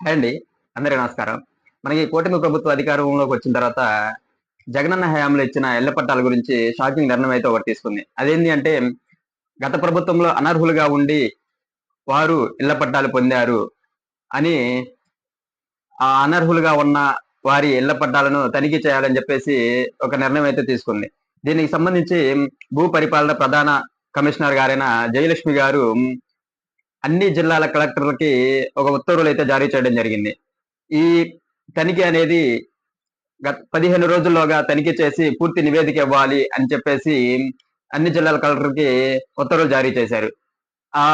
Hi అండి. అందరికీ నమస్కారం. మనకి కూటమి ప్రభుత్వ అధికారంలోకి వచ్చిన తర్వాత జగనన్న హయాంలో ఇచ్చిన ఇళ్ళ పట్టాల గురించి షాకింగ్ నిర్ణయం అయితే ఒకటి తీసుకుంది. అదేంటి అంటే గత ప్రభుత్వంలో అనర్హులుగా ఉండి వారు ఇళ్ళ పట్టాలు పొందారు అని ఆ అనర్హులుగా ఉన్న వారి ఇళ్ళ పట్టాలను తనిఖీ చేయాలని చెప్పేసి ఒక నిర్ణయం అయితే తీసుకుంది. దీనికి సంబంధించి భూ పరిపాలన ప్రధాన కమిషనర్ గారైన జయలక్ష్మి గారు అన్ని జిల్లాల కలెక్టర్లకి ఒక ఉత్తర్వులు అయితే జారీ చేయడం జరిగింది. ఈ తనిఖీ అనేది గత పదిహేను రోజుల్లోగా తనిఖీ చేసి పూర్తి నివేదిక ఇవ్వాలి అని చెప్పేసి అన్ని జిల్లాల కలెక్టర్కి ఉత్తర్వులు జారీ చేశారు. ఆ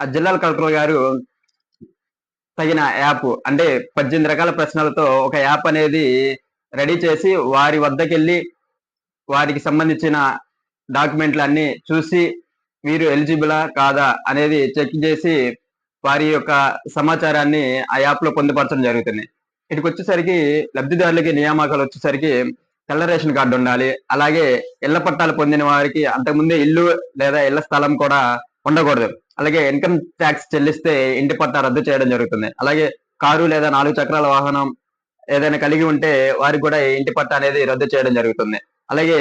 జిల్లాల కలెక్టర్ గారు తగిన యాప్ అంటే పద్దెనిమిది రకాల ప్రశ్నలతో ఒక యాప్ అనేది రెడీ చేసి వారి వద్దకెళ్ళి వారికి సంబంధించిన డాక్యుమెంట్లు అన్ని చూసి వీరు ఎలిజిబులా కాదా అనేది చెక్ చేసి వారి యొక్క సమాచారాన్ని ఆ యాప్లో పొందుపరచడం జరుగుతుంది. ఇటుకు వచ్చేసరికి లబ్ధిదారులకి నియామకాలు వచ్చేసరికి తెల్ల రేషన్ కార్డు ఉండాలి. అలాగే ఇళ్ళ పట్టాలు పొందిన వారికి అంతకుముందే ఇల్లు లేదా ఇళ్ళ స్థలం కూడా ఉండకూడదు. అలాగే ఇన్కమ్ ట్యాక్స్ చెల్లిస్తే ఇంటి పట్టా రద్దు చేయడం జరుగుతుంది. అలాగే కారు లేదా నాలుగు చక్రాల వాహనం ఏదైనా కలిగి ఉంటే వారికి కూడా ఇంటి పట్టా అనేది రద్దు చేయడం జరుగుతుంది. అలాగే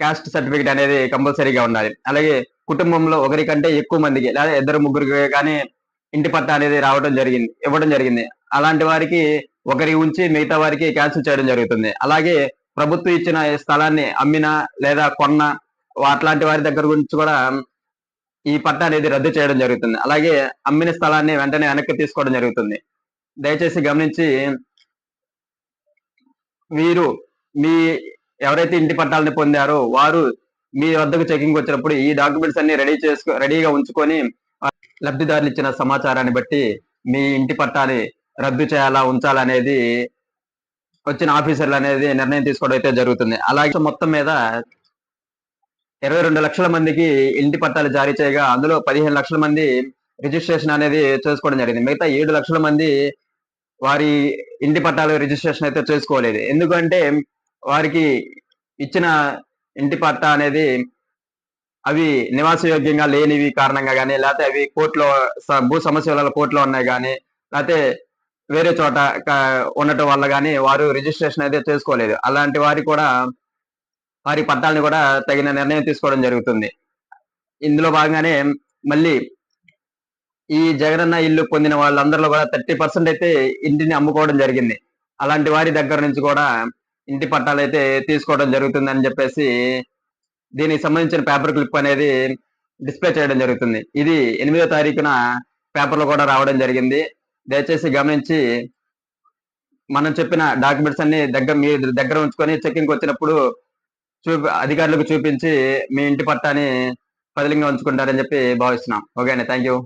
క్యాస్ట్ సర్టిఫికేట్ అనేది కంపల్సరీగా ఉండాలి. అలాగే కుటుంబంలో ఒకరికంటే ఎక్కువ మందికి లేదా ఇద్దరు ముగ్గురికి కానీ ఇంటి పట్టా అనేది రావడం జరిగింది ఇవ్వడం జరిగింది. అలాంటి వారికి ఒకరి ఉంచి మిగతా వారికి క్యాన్సిల్ చేయడం జరుగుతుంది. అలాగే ప్రభుత్వం ఇచ్చిన స్థలాన్ని అమ్మిన లేదా కొన్న అట్లాంటి వారి దగ్గర గురించి కూడా ఈ పట్టా అనేది రద్దు చేయడం జరుగుతుంది. అలాగే అమ్మిన స్థలాన్ని వెంటనే వెనక్కి తీసుకోవడం జరుగుతుంది. దయచేసి గమనించి మీరు మీ ఎవరైతే ఇంటి పట్టాలని పొందారో వారు మీ వద్దకు చెకింగ్ వచ్చినప్పుడు ఈ డాక్యుమెంట్స్ అన్ని రెడీ చేసుకో రెడీగా ఉంచుకొని లబ్ధిదారులు ఇచ్చిన సమాచారాన్ని బట్టి మీ ఇంటి పట్టాని రద్దు చేయాలా ఉంచాలనేది వచ్చిన ఆఫీసర్లు అనేది నిర్ణయం తీసుకోవడం అయితే జరుగుతుంది. అలాగే మొత్తం మీద ఇరవై రెండు లక్షల మందికి ఇంటి పట్టాలు జారీ చేయగా అందులో పదిహేను లక్షల మంది రిజిస్ట్రేషన్ అనేది చేసుకోవడం జరిగింది. మిగతా ఏడు లక్షల మంది వారి ఇంటి పట్టాలు రిజిస్ట్రేషన్ అయితే చేసుకోలేదు. ఎందుకంటే వారికి ఇచ్చిన ఇంటి పట్టా అనేది అవి నివాసయోగ్యంగా లేనివి కారణంగా కానీ లేకపోతే అవి కోర్టులో భూ సమస్య వల్ల కోర్టులో ఉన్నాయి కానీ లేకపోతే వేరే చోట ఉండటం వల్ల కానీ వారు రిజిస్ట్రేషన్ అయితే చేసుకోలేదు. అలాంటి వారి కూడా వారి పట్టాలని కూడా తగిన నిర్ణయం తీసుకోవడం జరుగుతుంది. ఇందులో భాగంగానే మళ్ళీ ఈ జగనన్న ఇల్లు పొందిన వాళ్ళందరిలో కూడా థర్టీ పర్సెంట్ అయితే ఇంటిని అమ్ముకోవడం జరిగింది. అలాంటి వారి దగ్గర నుంచి కూడా ఇంటి పట్టాలు అయితే తీసుకోవడం జరుగుతుందని చెప్పేసి దీనికి సంబంధించిన పేపర్ క్లిప్ అనేది డిస్ప్లే చేయడం జరుగుతుంది. ఇది ఎనిమిదో తారీఖున పేపర్లో కూడా రావడం జరిగింది. దయచేసి గమనించి మనం చెప్పిన డాక్యుమెంట్స్ అన్ని దగ్గర మీ దగ్గర ఉంచుకొని చెక్కింగ్ వచ్చినప్పుడు చూపి అధికారులకు చూపించి మీ ఇంటి పట్టాని పదిలింగా ఉంచుకుంటారని చెప్పి భావిస్తున్నాం. ఓకే అండి థ్యాంక్ యూ